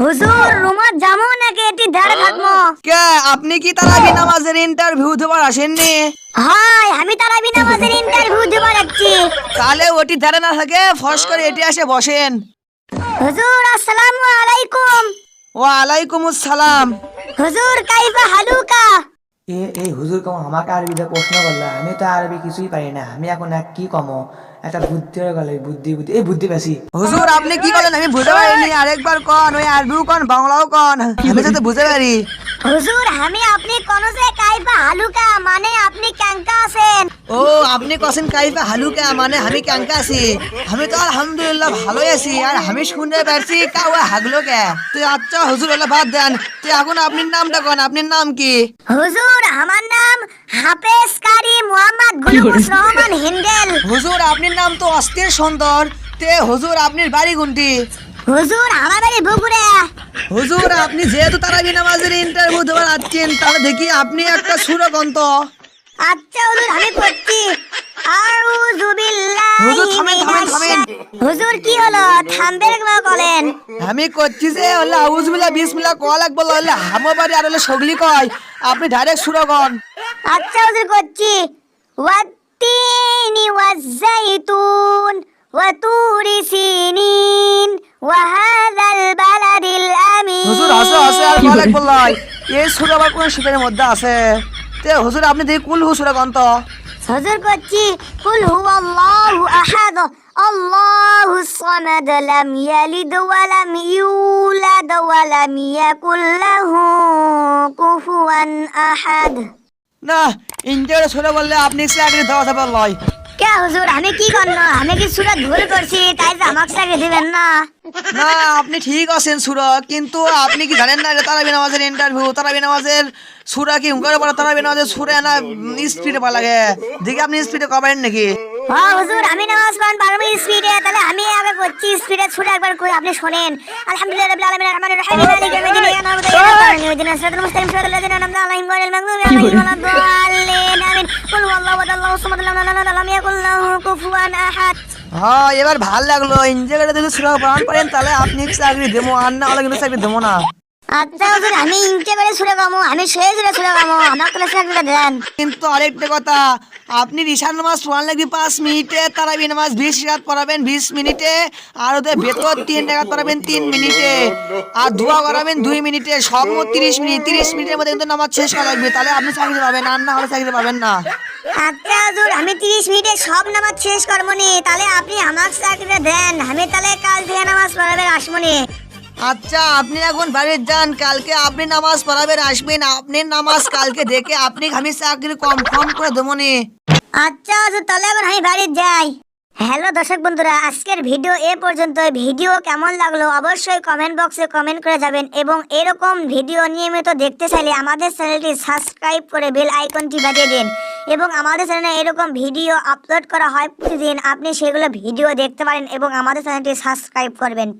হুজুর রুমার যাব নাকি এটি ধারে থাকব কে? আপনি কি তারাবি নামাজের ইন্টারভিউ দেবার আসেননি? হাই আমি তারাবি নামাজের ইন্টারভিউ দেবার আসছি তাহলে ওটি ধারে না থাকে ফস করে এটি এসে বসেন। হুজুর আসসালামু আলাইকুম। ও আলাইকুম আসসালাম। হুজুর কাইফা হালুকা। এ, এই হুজুর কম আমাকে আরবিতে প্রশ্ন করল, আমি তো আরবি কিছুই পারি না, আমি এখন এক কি কম? একটা বুদ্ধি গেল বুদ্ধি বুদ্ধি, এই বুদ্ধি বেশি। হুজুর, আপনি কি বলেন আমি বুঝতে পারিনি, আরেকবার কন, ওই আরবিও কন, বাংলাও কন। আমি যাতে বুঝতে পারি। হুজুর আমি আপনি কোন যে কাইফা হালুকা মানে আপনি ক্যাঙ্কা আছেন। ও আপনি কছেন কাইফা হালুকা মানে আমি ক্যাঙ্কা আছি। আমি তো আলহামদুলিল্লাহ ভালোই আছি আর আমি শুনতে পারছি কাউ হাগলো কে তুই আচ্ছা হুজুর হলে বাদ দেন। তুই এখন আপনার নামটা কন আপনার নাম কি? হুজুর আমার নাম হাফেজ কারি মোহাম্মদ গুলবুস রহমান হিন্দেল। হুজুর আপনার নাম তো অস্থির সুন্দর। তে হুজুর আপনার বাড়ি কোনটি? হুজুর আমার বাড়ি বগুড়া। হুজুর আপনি যেহেতু তারাবি নামাজের ইন্টারভিউ দেওয়ার আসছেন তাহলে দেখি আপনি একটা সুরকন্ত আচ্ছা হুজুর আমি পড়ছি। আউযু বিল্লাহি হুজুর, থামেন, থামেন, থামেন। হুজুর কি হলো? থামবেন একবার বলেন আমি করছি যে হলে আউজবিল্লা বিসমিল্লা ক লাগবো হলে হামো বাড়ি আর হলে সগলি কয়। আপনি ডাইরেক্ট সুরগন আচ্ছা হুজুর করছি। ওয়াত্তিনি ওয়াতুরি লাগবো লয়। এই সুর আবার কোন শিবের মধ্যে আছে? তে হুজুর আপনি দেখি কুল হু সুরগন্ত হুজুর করছি কুল হুয়াল্লাহু আহাদ আল্লাহু সামাদ লাম ইয়ালিদ ওয়া লাম ইউলাদ ওয়া লাম ইয়াকুল লাহু কুফুয়ান আহাদ। না ইন্টারে সুরে বললে আপনি চাকরি দেওয়া যাবে লয়? কে হুজুর? আমি কি করল আমি কি সুরত ভুল করছি? তাই যে আমাকে চাকরি দিবেন না। না আপনি ঠিক আছেন সুরা কিন্তু আপনি কি জানেন না এটা তারাবি নামাজের ইন্টারভিউ তারাবি নামাজের সুরা কি হুঙ্কার পড়া তারাবি নামাজের সুরে না স্পিডে লাগে? দেখি আপনি স্পিডে কবেন নাকি? হ্যাঁ হুজুর আমি নামাজ পড়ান পারব স্পিডে তাহলে আমি আগে করছি স্পিডে ছুটে একবার কই আপনি শুনেন। আলহামদুলিল্লাহ রাব্বিল আলামিন আররহমানির রহিম মালিকি ইয়াউমিদ্দিন ইyyaka ওয়া ইyyaka নাস্তাঈন ইহদিনাস সিরাতাল মুস্তাকিম সিরাতাল লাযিনা আন'আমতা আলাইহিম গায়রিল মাগদুবি আলাইহিম ওয়ালাদ-দাল্লিন। আমিন হ্যাঁ এবার ভালো লাগল। ইঞ্জেগারে যদি সুরা পারেন তাহলে আপনি চাকরি দেবো, আর না হলে কিন্তু চাকরি দেবো না। আচ্ছা হুজুর আমি ইনকে ছুড়ে গামো আমি সেই ছুড়ে ছুড়ে গামো আমার তাহলে চাকরিটা দেন। কিন্তু আরেকটা কথা আপনি রিসার নামাজ পড়ান লাগবে পাঁচ মিনিটে তারাবি নামাজ বিশ রাত পড়াবেন বিশ মিনিটে আর ওদের ভেতর তিন টাকা পড়াবেন তিন মিনিটে আর ধোয়া করাবেন দুই মিনিটে সব তিরিশ মিনিট তিরিশ মিনিটের মধ্যে কিন্তু নামাজ শেষ করা লাগবে তাহলে আপনি চাকরি পাবেন আর না হলে চাকরি পাবেন না। আচ্ছা হুজুর আমি তিরিশ মিনিটে সব নামাজ শেষ করব নি তাহলে আপনি আমার চাকরিটা দেন আমি তাহলে কাল থেকে নামাজ পড়াবেন আসব নি। আচ্ছা আপনি এখন বাড়ির যান, কালকে আপনি নামাজ পড়াবেন, আসবেন। আপনি নামাজ কালকে দেখে আপনি আমি চাকরি কনফার্ম করে দেবো নি। আচ্ছা হুজুর তাহলে এখন আমি বাড়ি যাই। হ্যালো দর্শক বন্ধুরা, আজকের ভিডিও এ পর্যন্ত ভিডিও কেমন লাগল অবশ্যই কমেন্ট বক্সে কমেন্ট করে যাবেন এবং এরকম ভিডিও নিয়মিত দেখতে চাইলে আমাদের চ্যানেলটি সাবস্ক্রাইব করে বেল আইকনটি বাজিয়ে দিন। এবং আমাদের চ্যানেলে এরকম ভিডিও আপলোড করা হয় প্রতিদিন, আপনি সেগুলো ভিডিও দেখতে পারেন এবং আমাদের চ্যানেলটি সাবস্ক্রাইব করবেন।